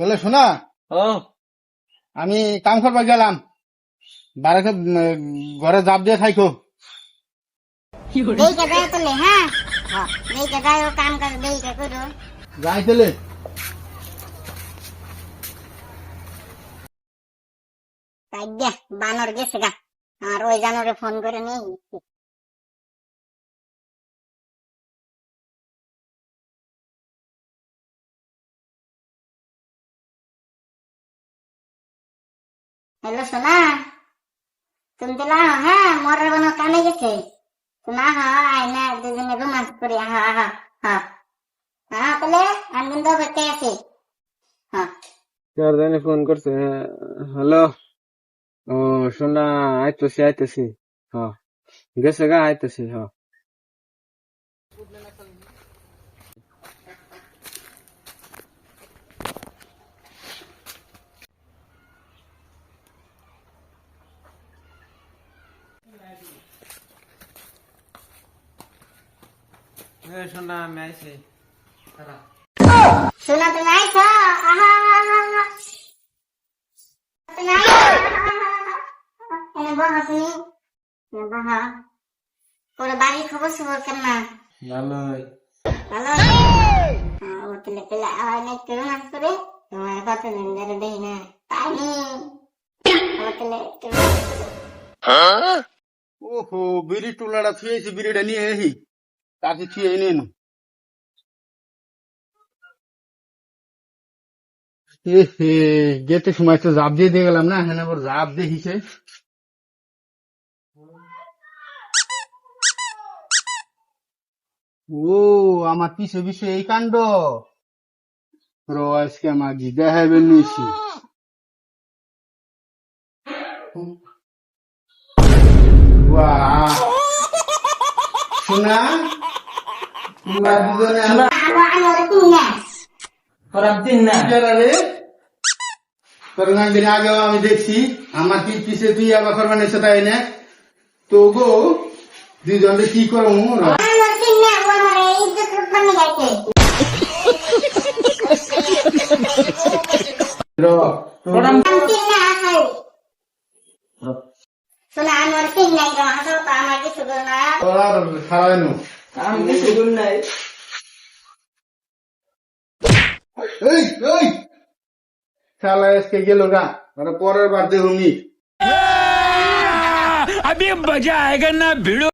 তাহলে শোনা ও। আমি কাম করবার গেলাম। বাড়িতে ঘরে জাপ দিয়ে তোলে হ্যাঁ? হ্যাঁ, দেখে ও কাম করে দেখে করো। যাই দেখ বানর গেছে গা। আর ওই জানরে ফোন করে নেই। হ্যালো সোনা তুমি তো লাও হ্যাঁ মরার কোনো কামে গেছে তুমি আহা আয় না দুজনে রোমান্স করি আহা আহা হ্যাঁ হ্যাঁ তাহলে আমি কিন্তু করতে আছি হ্যাঁ চার জানে ফোন করছে হ্যালো ও শোনা আইতেছি আইতেছি হ্যাঁ গেছে গা আইতেছি হ্যাঁ শোনা আমি আইছি। শোনা তুমি আইছো? আহা তুমি এনে বহা তুমি। এনে বহা। পুরো বাড়ির খবর সবর কেন না ভালোই? ও তেলে তেলে আওয়াজ নেই করে তোমার কত দিন ধরে দেই না। পানি ও তেলে তেলে ওহো বিড়ি টুলাটা থুয়েছি বিড়িটা নিয়ে এসি তাকে থুয়ে এনে নো এ হে, যেতে সময় তো জাপ দিয়ে দিয়ে গেলাম না? হ্যাঁ আবার জাপ দেখিছে। ও, আমার পিছে পিছে এই কাণ্ড। র আজকে আমার গিদা হেবেন নিয়েছি বাহ শোনা তোমরা দুজনে আমার আলো আলো তুমি না খারাপ দিন না রে তোর দিন আগেও আমি দেখছি আমার কি পিছে তুই আবার করবেন এসে তাই না তো গো দুজনে কি করব র আলো তুমি না ও আমার ইজ্জত করতে গেছে র আমি তিন না আসাই শোনা আমি ওর তিন নাই তো আসো তো আমার কিছু করো না তোর আর খারাপ আমি কিছু গুণ নাই এই এই শালা আজকে গেল গা মানে পরের বার দেহ মি अभी मजा आएगा ना भिड़ो